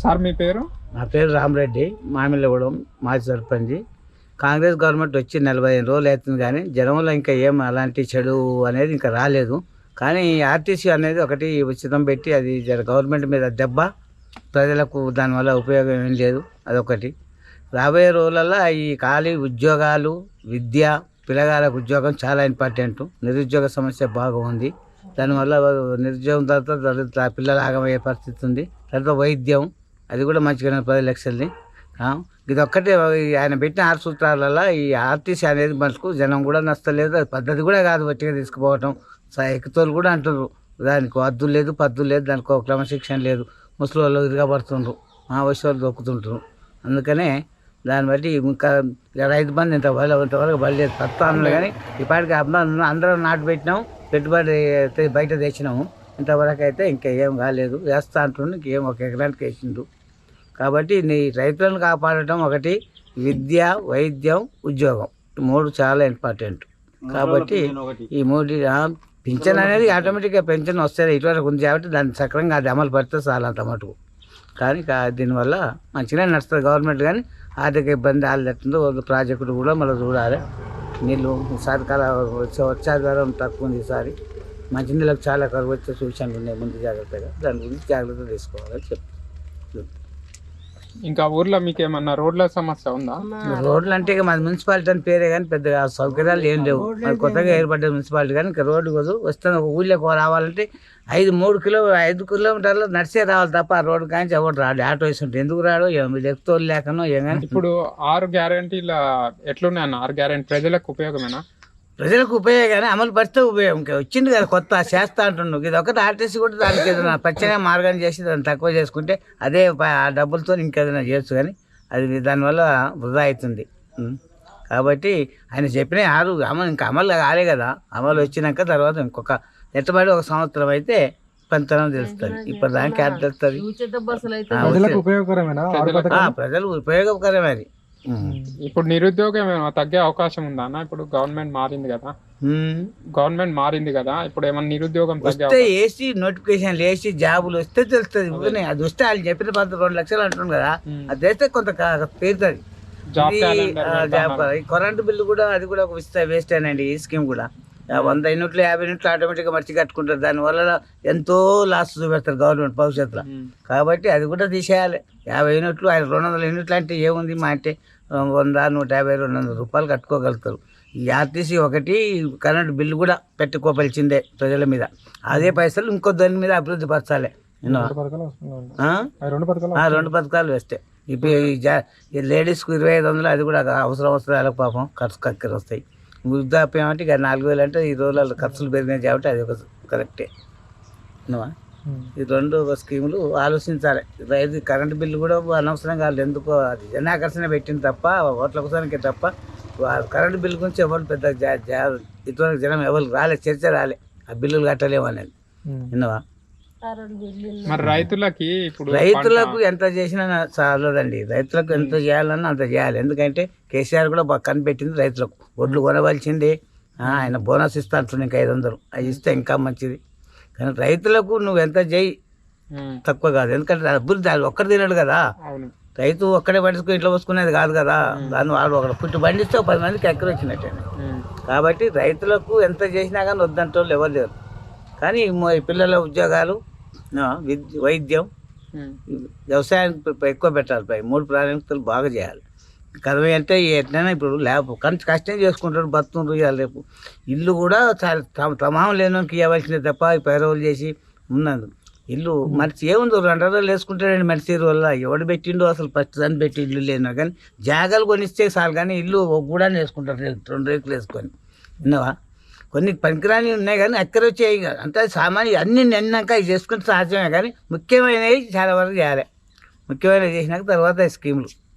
Sir మీ పేరు? నా పేరు రామరెడ్డి మామిళ్ళగూడెం మాజీ సర్పంచ్. కాంగ్రెస్ గవర్నమెంట్ వచ్చి నలభై ఐదు రోజులు అవుతుంది కానీ జనంలో ఇంకా ఏం అలాంటి చెడు అనేది ఇంకా రాలేదు. కానీ ఆర్టీసీ అనేది ఒకటి ఉచితం పెట్టి అది గవర్నమెంట్ మీద దెబ్బ ప్రజలకు దానివల్ల ఉపయోగం ఏం లేదు అదొకటి. రాబోయే రోజులలో ఈ ఖాళీ ఉద్యోగాలు విద్య పిల్లగాళ్ళకు ఉద్యోగం చాలా ఇంపార్టెంట్. నిరుద్యోగ సమస్య బాగా ఉంది. దానివల్ల నిరుద్యోగం తర్వాత తర్వాత పిల్లలు ఆగమయ్యే పరిస్థితి ఉంది. తర్వాత వైద్యం అది కూడా మంచిగానే పది లక్షలది. ఇది ఒక్కటే ఆయన పెట్టిన ఆరు సూత్రాలలో ఈ ఆర్టీసీ అనేది మనకు జనం కూడా నచ్చలేదు అది పద్ధతి కూడా కాదు వచ్చిగా తీసుకుపోవటం. ఎక్కుతోలు కూడా అంటున్నారు దానికి వద్దు లేదు పద్దు లేదు దానికి ఒక క్రమశిక్షణ లేదు. ముసలి వాళ్ళు తిరగబడుతుండ్రు మా వయసు వాళ్ళు దొక్కుతుంటారు అందుకనే దాన్ని బట్టి ఇంకా రైతు బంధు ఇంత బల ఇంతవరకు బయలుదేరి పత్తాను కానీ ఇప్పటికి అందరం అందరం నాటు పెట్టినాం పెట్టుబడి బయట తెచ్చినాము. ఇంతవరకు అయితే ఇంకా ఏం కాలేదు వేస్తా అంటుండే ఇంకేం ఒక ఎకరానికి వేసిండు. కాబట్టి నీ రైతులను కాపాడటం ఒకటి విద్య వైద్యం ఉద్యోగం. మూడు చాలా ఇంపార్టెంట్. కాబట్టి ఈ మూడు పింఛన్ అనేది ఆటోమేటిక్గా పెన్షన్ వస్తుంది ఇటువరకు ఉంది కాబట్టి దాన్ని సక్రంగా అది అమలు పడితే చాలా అంత మటుకు. కానీ దీనివల్ల మంచిగానే నడుస్తుంది గవర్నమెంట్ కానీ ఆర్థిక ఇబ్బంది ఆలెత్తుందో ప్రాజెక్టులు కూడా మళ్ళీ చూడాలి. నీళ్ళు ఈసారి కాల వచ్చే వచ్చాధారం తక్కువ ఉంది ఈసారి. మంచినీళ్ళకి చాలా కరువు వచ్చే సూచనలు ఉన్నాయి ముందు జాగ్రత్తగా. దాని గురించి జాగ్రత్త తీసుకోవాలని చెప్పి ఇంకా ఊర్లో మీకు ఏమన్నా రోడ్ల సమస్య ఉందా? రోడ్లు అంటే ఇక మాది మున్సిపాలిటీ అని పేరే కానీ పెద్దగా సౌకర్యాలు ఏం లేవు. అది కొత్తగా ఏర్పడ్డ మున్సిపాలిటీ కానీ ఇంకా రోడ్డు కాదు వస్తున్న ఒక ఊళ్ళోకి రావాలంటే ఐదు మూడు కిలో ఐదు కిలోమీటర్లు నడిచే రావాలి తప్ప ఆ రోడ్డు కానీ ఎవరు రాడు. ఆటో వేసి ఉంటే ఎందుకు రాడు? ఎక్కువ లేకనో ఏం కానీ. ఇప్పుడు ఆరు గ్యారంటీల ఎట్లున్నాయి అన్న ఆరు గ్యారంటీ ప్రజలకు ఉపయోగమేనా? ప్రజలకు ఉపయోగాన్ని అమలు పరిస్తే ఉపయోగం. ఇంకా వచ్చింది కదా కొత్త చేస్తా అంటున్నావు. ఇది ఒకటి ఆర్టీసీ కూడా దానికి ఏదైనా పచ్చగా మార్గం చేసి దాన్ని తక్కువ చేసుకుంటే అదే ఆ డబ్బులతో ఇంకేదైనా చేయొచ్చు కానీ అది దానివల్ల వృధా అవుతుంది. కాబట్టి ఆయన చెప్పిన ఆరు అమలు ఇంకా అమలు కాలే కదా. అమలు వచ్చినాక తర్వాత ఇంకొక ఎట్టబడి ఒక సంవత్సరం అయితే పంతనం తెలుస్తుంది. ఇప్పుడు దానికి యాడ్ తెలుస్తుంది? ప్రజలకు ఉపయోగకరమే అది. ఇప్పుడు నిరుద్యోగం తగ్గే అవకాశం ఉందా అన్న? ఇప్పుడు గవర్నమెంట్ మారింది కదా. గవర్నమెంట్ మారింది కదా. ఇప్పుడు ఏమైనా నిరుద్యోగం వస్తే ఏసీ నోటిఫికేషన్లు వేసి జాబులు వస్తే తెలుస్తుంది. అది. వస్తే వాళ్ళు చెప్పిన పద్ధతి రెండు లక్షలు అంటున్నారు కదా. అది వేస్తే కొంత పేరుతుంది. జాబ్ కరెంటు బిల్లు కూడా అది కూడా ఒక వేస్ట్ అనండి ఈ స్కీమ్ కూడా. వంద యూనిట్లు యాభై యూనిట్లు ఆటోమేటిక్గా మర్చి కట్టుకుంటారు. దానివల్ల ఎంతో లాస్ చూపెడతారు గవర్నమెంట్ భవిష్యత్తులో. కాబట్టి అది కూడా తీసేయాలి. యాభై యూనిట్లు ఆయన రెండు వందల యూనిట్లు అంటే ఏముంది మా అంటే వంద నూట యాభై రెండు వందల రూపాయలు కట్టుకోగలుగుతారు. ఈ ఆర్టీసీ ఒకటి కరెంటు బిల్లు కూడా పెట్టుకోపలిచిందే ప్రజల మీద. అదే పైసలు ఇంకో దాని మీద అభివృద్ధి పరచాలి? రెండు పథకాలు వేస్తే. ఇప్పుడు ఈ లేడీస్కి ఇరవై ఐదు వందలు అది కూడా అవసరం వస్తుంది వాళ్ళకి పాపం ఖర్చు కక్కర వస్తాయి. వృద్ధాప్యం అంటే ఇక నాలుగు వేలు అంటే ఈ రోజులలో ఖర్చులు పెరిగినాయి కాబట్టి అది ఒక కరెక్టే. ఈ రెండు స్కీములు ఆలోచించాలి. రైతు కరెంటు బిల్లు కూడా అనవసరంగా వాళ్ళు ఎందుకో అది జనాకర్షణ పెట్టింది తప్ప ఓట్ల కోసానికే తప్ప కరెంటు బిల్లు గురించి ఎవరు పెద్ద ఇటువంటి జనం ఎవరు రాలే చర్చ రాలే. ఆ బిల్లులు కట్టలేము అనేది. విన్నావా? మరి రైతులకి ఇప్పుడు రైతులకు ఎంత చేసినా చాలదండి. రైతులకు ఎంత చేయాలన్నా అంత చేయాలి. ఎందుకంటే కేసీఆర్ కూడా బాగా కనిపెట్టింది రైతులకు. ఒడ్లు కొనవలసిందే. ఆయన బోనస్ ఇస్తా అంటుంది ఇంకా ఐదు వందలు. అది ఇస్తే ఇంకా మంచిది. కానీ రైతులకు నువ్వు ఎంత చేయి. తక్కువ కాదు. ఎందుకంటే అభివృద్ధి అది ఒక్కరు తినడు కదా. రైతు ఒక్కడే పండించుకుని ఇంట్లో పోసుకునేది కాదు కదా. దాన్ని వాడు ఒకడు పుట్టి పండిస్తే పది మందికి ఎక్కడ వచ్చినట్టే. కాబట్టి రైతులకు ఎంత చేసినా కానీ వద్దంటే వాళ్ళు ఎవరు లేరు. కానీ పిల్లల ఉద్యోగాలు విద్య వైద్యం. వ్యవసాయానికి ఎక్కువ పెట్టాలి. పై మూడు ప్రాధాన్యతలు బాగా చేయాలి. కదవి అంటే ఎట్లయినా ఇప్పుడు లేపు కానీ కష్టం చేసుకుంటాడు బతుండ్రు ఇవాళ రేపు. ఇల్లు కూడా చాలా తమ లేనోనికి ఇవ్వాల్సిందే తప్ప పైరవులు చేసి ఉన్నది. ఇల్లు మనిషి ఏముంది రెండు రోజులు వేసుకుంటాడండి మనిషి వల్ల. ఎవడు పెట్టిండో అసలు ఫస్ట్ దాన్ని పెట్టి ఇల్లు లేను కానీ జాగాలు కొనిస్తే చాలు కానీ ఇల్లు కూడా వేసుకుంటారు రెండు రేకులు వేసుకొని. విన్నావా? కొన్ని పనికిరాని ఉన్నాయి కానీ అక్కడ వచ్చేవి కాదు అంటే సామాన్య అన్ని నిన్నాక ఇవి చేసుకుంటే సహజమే కానీ ముఖ్యమైనవి చాలా వరకు చేయాలి. ముఖ్యమైనవి చేసినాక తర్వాత స్కీములు.